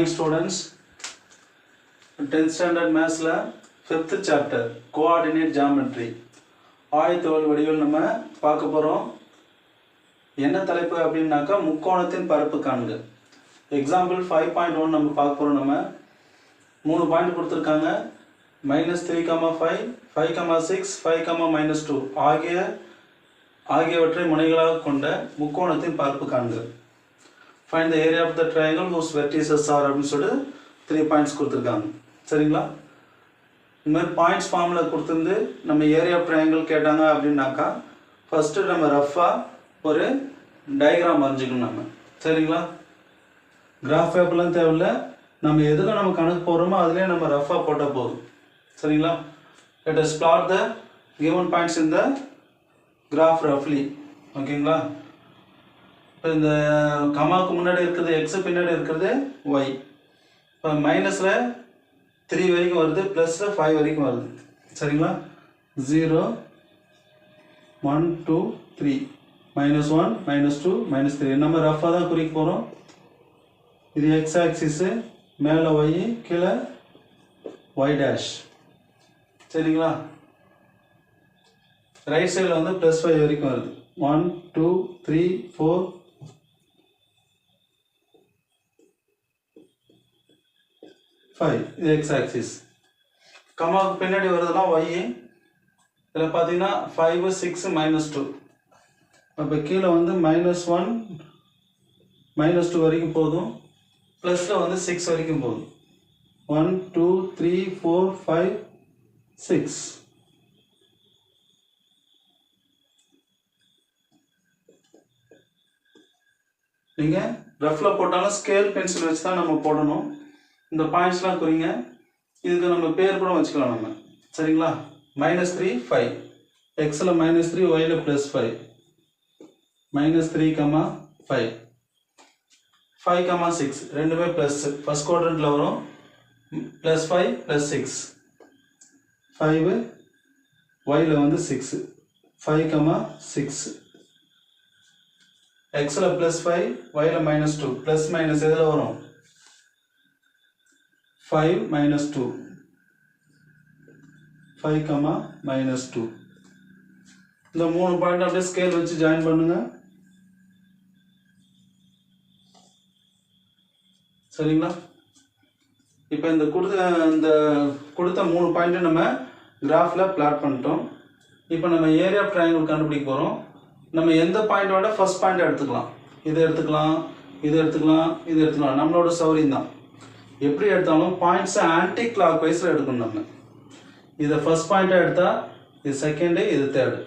Morning students tenth standard மேத்ஸில் fifth chapter coordinate geometry ஆயத்தோல் வடிவில் நம்ம பார்க்க போகிறோம் என்ன தலைப்பு அப்படின்னாக்கா முக்கோணத்தின் பரப்பு காண்க. எக்ஸாம்பிள் ஃபைவ் பாயிண்ட் ஒன் நம்ம பார்க்க போகிறோம் நம்ம. மூணு பாயிண்ட் கொடுத்துருக்காங்க. Minus three comma five five comma six five comma minus two ஆகிய ஆகியவற்றை முனைகளாக கொண்ட முக்கோணத்தின் பரப்பு காண்க. Find the area of the triangle whose vertices are அப்படின்னு சொல்லிட்டு த்ரீ பாயிண்ட்ஸ் கொடுத்துருக்காங்க. சரிங்களா? இந்த மாதிரி பாயிண்ட்ஸ் ஃபார்மில் கொடுத்துருந்து நம்ம ஏரியா ஆஃப் ட்ரையாங்கிள் கேட்டாங்க அப்படின்னாக்கா ஃபஸ்ட்டு நம்ம ரஃப்பாக ஒரு டயக்ராம் வரைஞ்சிக்கணும் நம்ம. சரிங்களா? கிராஃப் பேப்பர்லாம் தேவையில்ல. நம்ம எதுக்கு நம்ம கணக்கு போடுறோமோ அதுலேயே நம்ம ரஃப்பாக போட்டால் போதும். சரிங்களா? Let us plot the given points இந்த கிராஃப் ரஃப்லி ஓகேங்களா இப்போ இந்த கமாவுக்கு முன்னாடி இருக்கிறது எக்ஸு பின்னாடி இருக்கிறது ஒய் இப்போ மைனஸில் த்ரீ வரைக்கும் வருது ப்ளஸில் ஃபைவ் வரைக்கும் வருது. சரிங்களா? Zero one two three minus one minus two minus three நம்ம ரஃபாக தான் குறிக்க போகிறோம் இது எக்ஸ் ஆக்சிஸு மேலே ஒய் கீழே ஒய் டேஷ் சரிங்களா? ரைட் சைடில் வந்து ப்ளஸ் ஃபைவ் வரைக்கும் வருது. One two three four five இது எக்ஸ் ஆக்சிஸ் கமாவுக்கு பின்னாடி வருதுலாம் ஒய் இதில் பார்த்தீங்கன்னா ஃபைவ் சிக்ஸ் மைனஸ் டூ அப்போ கீழே வந்து மைனஸ் ஒன் மைனஸ் டூ வரைக்கும் போதும். ப்ளஸில் வந்து சிக்ஸ் வரைக்கும் போதும். One two three four five six நீங்கள் ரஃப்பில் போட்டாலும் ஸ்கேல் பென்சில் வச்சு தான் நம்ம போடணும். இந்த பாயிண்ட்ஸ்லாம் குறிங்க. இதுக்கு நம்ம பேர் கூட வச்சுக்கலாம் நம்ம. சரிங்களா? மைனஸ் த்ரீ ஃபைவ் எக்ஸில் minus three while plus five minus three comma five five comma six ரெண்டுமே ப்ளஸ் ஃபஸ்ட் குவாட்ரண்ட்டில் வரும். Plus five plus six five while வந்து சிக்ஸு ஃபைவ் கமா சிக்ஸ் எக்ஸில் ப்ளஸ் ஃபைவ் ஒயில் மைனஸ் டூ ப்ளஸ் மைனஸ் எதில் வரும்? Five minus two five comma minus two இந்த மூணு பாயிண்ட் அப்படியே ஸ்கேல் வச்சு ஜாயின் பண்ணுங்க. சரிங்களா? இப்போ இந்த கொடுத்த இந்த கொடுத்த மூணு பாயிண்ட்டை நம்ம கிராஃபில் பிளாட் பண்ணிட்டோம். இப்போ நம்ம ஏரியா ஆஃப் ட்ரையாங்கிள் கண்டுபிடிக்க போகிறோம் நம்ம எந்த பாயிண்டோட ஃபஸ்ட் பாயிண்ட் எடுத்துக்கலாம். இதை எடுத்துக்கலாம் இதை எடுத்துக்கலாம் இது எடுத்துக்கலாம். நம்மளோட சௌரியம் தான். எப்படி எடுத்தாலும் பாயிண்ட்ஸை ஆன்டி கிளாக் வைஸில் எடுக்கணும் நம்ம. இதை ஃபர்ஸ்ட் பாயிண்ட்டாக எடுத்தால் இது செகண்டு இது தேர்டு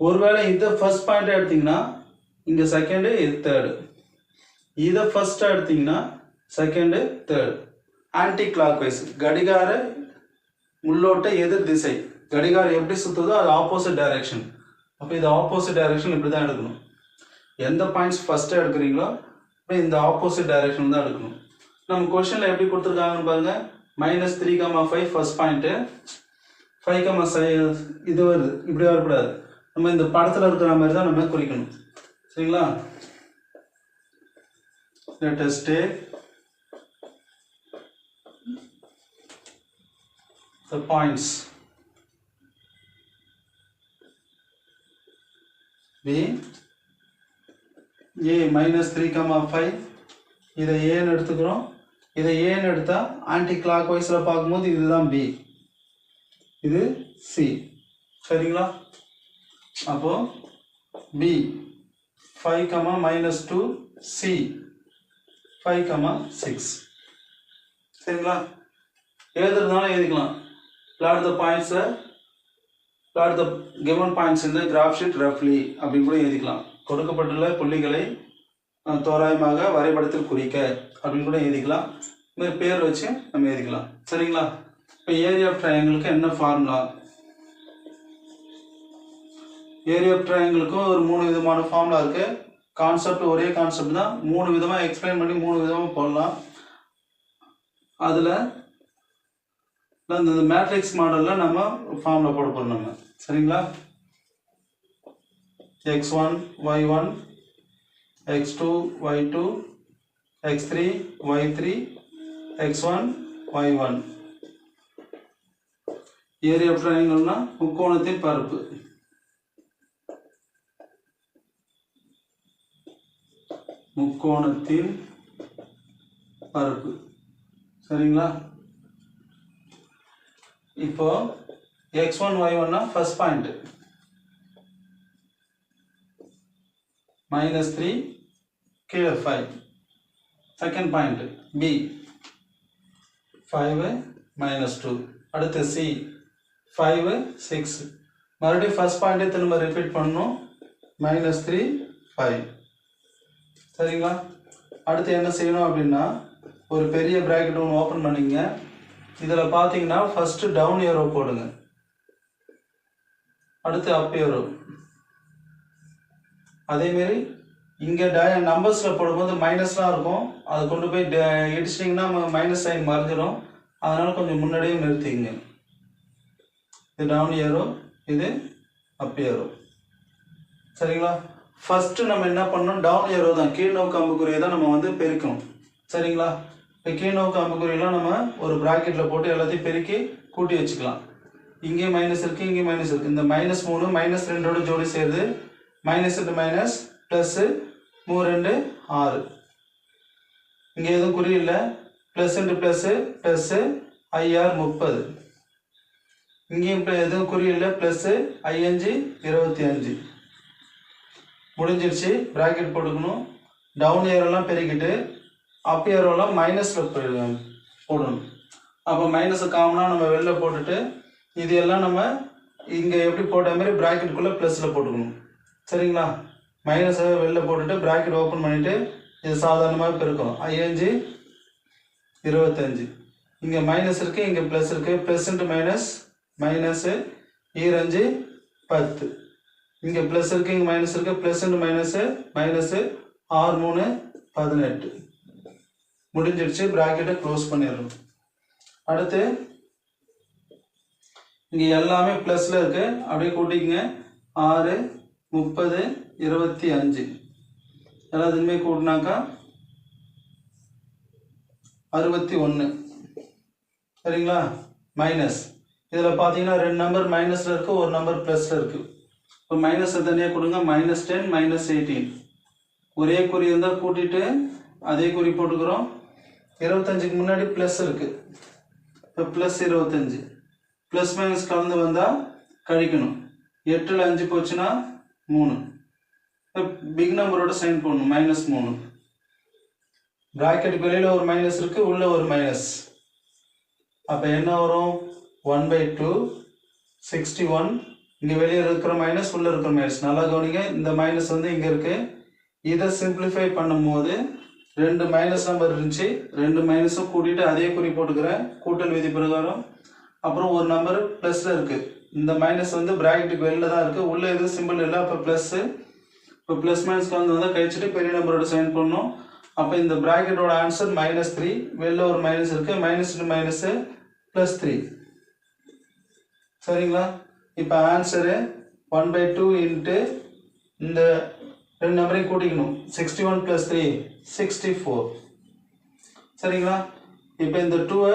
ஒருவேளை இதை ஃபர்ஸ்ட் பாயிண்ட்டாக எடுத்தீங்கன்னா இங்கே செகண்டு இது தேர்டு இதை ஃபர்ஸ்ட்டாக எடுத்தீங்கன்னா second third anticlockwise கடிகார உள்ளோட்ட எதிர் திசை. கடிகாரம் எப்படி சுற்றுதோ அது ஆப்போசிட் டைரக்ஷன் அப்போ இது ஆப்போசிட் டைரக்ஷன் இப்படி தான் எடுக்கணும். எந்த பாயிண்ட்ஸ் ஃபஸ்ட்டு எடுக்கிறீங்களோ இப்போ இந்த ஆப்போசிட் டைரக்ஷன் தான் எடுக்கணும். நம்ம கொஷனில் எப்படி கொடுத்துருக்காங்கன்னு பாருங்க. Minus three comma five first point five comma சை இது வருது. இப்படி வரக்கூடாது. நம்ம இந்த படத்தில் இருக்கிற மாதிரி தான் நம்ம குறிக்கணும். சரிங்களா? Let us take the points. B A minus 3 comma 5 இதை ஏன்னு எடுத்துக்கிறோம்? இதை ஏன்னு எடுத்தா? ஆன்டி கிளாக் வைஸில் பார்க்கும்போது இதுதான் பி இது சி சரிங்களா? அப்போ B five comma minus two C five comma six சரிங்களா? எழுதுறதுனால எழுதிக்கலாம். பிளாட் த பாயிண்ட்ஸை பிளாட் த கிவன் பாயிண்ட்ஸ் இந்த கிராஃப் ஷீட் ரஃப்லி அப்படின்னு கூட எழுதிக்கலாம். கொடுக்கப்பட்டுள்ள புள்ளிகளை தோராயமாக வரைபடத்தில் குறிக்க. அப்படின்னு கூட எழுதிக்கலாம். இதுமாதிரி பேர் வச்சு நம்ம எழுதிக்கலாம். சரிங்களா? இப்போ ஏரியா ஆஃப் ட்ரையாங்கிளுக்கு என்ன ஃபார்முலா ஏரியா ஆஃப் ட்ரையாங்கிளுக்கும் ஒரு மூணு விதமான ஃபார்முலா இருக்குது கான்செப்ட் ஒரே கான்செப்ட் தான். மூணு விதமாக எக்ஸ்பிளைன் பண்ணி மூணு விதமாக போடலாம். அதில் இந்த மேட்ரிக்ஸ் மாடலில் நம்ம ஃபார்முலா போட போகிறோம் நம்ம. சரிங்களா? X one y one x two y two x three y three x one y one area of ட்ரையாங்கிள்னா முக்கோணத்தின் பரப்பு. முக்கோணத்தின் பரப்பு. சரிங்களா? இப்போ x one y one first point minus three கீழே five second point B five minus two அடுத்து C five six மறுபடியும் first பாயிண்ட்டே திரும்ப ரிப்பீட் பண்ணணும். மைனஸ் த்ரீ ஃபைவ் சரிங்களா? அடுத்து என்ன செய்யணும் அப்படின்னா ஒரு பெரிய ப்ராக்கெட் ஒன்று ஓப்பன் பண்ணிங்க. இதில் பார்த்தீங்கன்னா ஃபஸ்ட்டு டவுன் ஏரோ போடுங்க. அடுத்து அப் ஏரோ அதேமாரி இங்கே டய நம்பர்ஸில் போடும்போது மைனஸ்லாம் இருக்கும். அதை கொண்டு போய் ட- இடிச்சிட்டிங்கன்னா மைனஸ் சைன் மறைஞ்சிடும் அதனால் கொஞ்சம் முன்னாடியே நிறுத்திங்க இது டவுன் ஏரோ இது அப் ஏரோ சரிங்களா? ஃபஸ்ட்டு நம்ம என்ன பண்ணணும்? டவுன் ஏரோ தான். கீழ் நோக்கு அம்புக்குறியை தான் நம்ம வந்து பெருக்கணும். சரிங்களா? இப்போ கீழ் நோக்கு அம்புக்குறியெல்லாம் நம்ம ஒரு ப்ராக்கெட்டில் போட்டு எல்லாத்தையும் பெருக்கி கூட்டி வச்சுக்கலாம். இங்கே மைனஸ் இருக்குது இங்கே மைனஸ் இருக்குது இந்த மைனஸ் மூணு மைனஸ் ரெண்டோட ஜோடி சேருது மைனஸ் ரெண்டு மைனஸ் ப்ளஸ்ஸு மூணு ரெண்டு ஆறு. இங்கே எதுவும் குறி ப்ளஸ் இன்ட்டு ப்ளஸ்ஸு ப்ளஸ்ஸு ஐஆர் முப்பது. இங்கேயும் எதுவும் குறி ப்ளஸ்ஸு ஐஅஞ்சு இருபத்தி அஞ்சு. முடிஞ்சிருச்சு. ப்ராக்கெட் போட்டுக்கணும். டவுன் ஏரோலாம் பெருக்கிட்டு அப் ஏரோலாம் மைனஸில் போடணும். அப்போ மைனஸை காமனாக நம்ம வெளில போட்டுட்டு இது எல்லாம் நம்ம இங்கே எப்படி போட்ட மாதிரி ப்ராக்கெட்டுக்குள்ளே ப்ளஸில் போட்டுக்கணும். சரிங்களா? மைனஸை வெளில போட்டுட்டு ப்ராக்கெட் ஓப்பன் பண்ணிவிட்டு இது சாதாரணமாக பெருக்கணும். ஐயஞ்சு இருபத்தஞ்சு. இங்கே மைனஸ் இருக்குது இங்கே ப்ளஸ் இருக்குது ப்ளஸ் இன்ட்டு மைனஸ் மைனஸு ஈரஞ்சு பத்து. இங்கே ப்ளஸ் இருக்குது இங்கே மைனஸ் இருக்குது ப்ளஸ் இன்ட்டு மைனஸு மைனஸு ஆறு மூணு பதினெட்டு. முடிஞ்சிடுச்சு ப்ராக்கெட்டை க்ளோஸ் பண்ணிடணும். அடுத்து இங்கே எல்லாமே ப்ளஸில் இருக்குது அப்படியே கூட்டிக்கங்க. ஆறு முப்பது இருபத்தி அஞ்சு. எல்லாத்துக்குமே கூட்டினாக்கா அறுபத்தி ஒன்று. சரிங்களா? மைனஸ். இதில் பார்த்தீங்கன்னா ரெண்டு நம்பர் மைனஸில் இருக்குது ஒரு நம்பர் ப்ளஸில் இருக்குது இப்போ மைனஸை தனியாக கொடுங்க. Minus ten minus eighteen. ஒரே குறி இருந்தால் கூட்டிட்டு அதே குறி போட்டுக்கிறோம். இருபத்தஞ்சுக்கு முன்னாடி ப்ளஸ் இருக்குது இப்போ ப்ளஸ் இருபத்தஞ்சி. ப்ளஸ் மைனஸ் கலந்து வந்தால் கழிக்கணும். எட்டில் அஞ்சு போச்சுன்னா மூணு. பிக் நம்பரோட சைன் பண்ணணும் மைனஸ் மூணு. ப்ராக்கெட்டுக்கு வெளியில் ஒரு மைனஸ் இருக்குது உள்ளே ஒரு மைனஸ் அப்போ என்ன வரும்? One by two sixty one இங்கே வெளியே இருக்கிற மைனஸ் உள்ளே இருக்கிற மைனஸ் நல்லா கவனிங்க இந்த மைனஸ் வந்து இங்கே இருக்குது இதை சிம்பிளிஃபை பண்ணும்போது ரெண்டு மைனஸ் நம்பர் இருந்துச்சு. ரெண்டு மைனஸும் கூட்டிகிட்டு அதே குறி போட்டுக்கிறேன். கூட்டல் விதி பிரகாரம். அப்புறம் ஒரு நம்பர் ப்ளஸில் இருக்குது இந்த மைனஸ் வந்து ப்ராக்கெட்டுக்கு வெளில தான் இருக்குது உள்ளே எதுவும் சிம்பிள் இல்லை அப்போ ப்ளஸ்ஸு இப்போ ப்ளஸ் மைனஸ் கலந்து வந்தால் பெரிய நம்பரோட சைன் பண்ணணும் அப்போ இந்த ப்ராக்கெட்டோட ஆன்சர் மைனஸ் த்ரீ வெளில ஒரு மைனஸ் இருக்குது minus two minus plus three சரிங்களா? இப்போ answer one by two into இந்த ரெண்டு நம்பரையும் கூட்டிக்கணும். Sixty one plus three sixty four சரிங்களா? இப்போ இந்த டூவை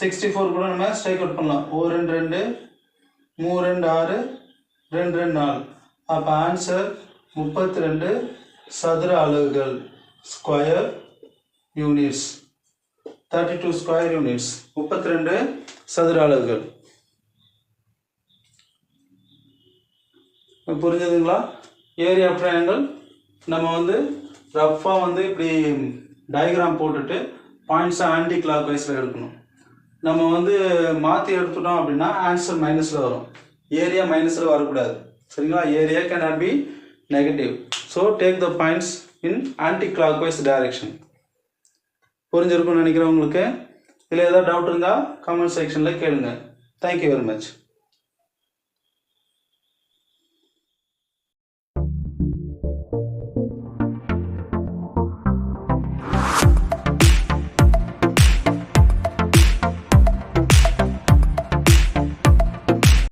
சிக்ஸ்டி ஃபோர் கூட நம்ம ஸ்ட்ரைக் அவுட் பண்ணலாம். ஓ ரெண்டு ரெண்டு மூ ரெண்டு ஆறு ரெண்டு ரெண்டு நாலு. அப்போ ஆன்சர் முப்பத்தி ரெண்டு சதுர அலகுகள் square units thirty two square units முப்பத்தி ரெண்டு சதுர அலகுகள். புரிஞ்சதுங்களா? ஏரியா ட்ரையாங்கல் நம்ம வந்து ரஃப்பாக வந்து இப்படி டயக்ராம் போட்டுட்டு பாயிண்ட்ஸை ஆன்டி கிளாக் வைஸில் எடுக்கணும். நம்ம வந்து மாற்றி எடுத்துட்டோம் அப்படின்னா ஆன்சர் மைனஸில் வரும். ஏரியா மைனஸில் வரக்கூடாது. சரிங்களா? Area can not be negative so take the points in anti-clockwise direction. Direction புரிஞ்சிருக்கும்னு நினைக்கிறேன் உங்களுக்கு இதில் ஏதாவது டவுட் இருந்தால் கமெண்ட் செக்ஷனில் கேளுங்க. Thank you very much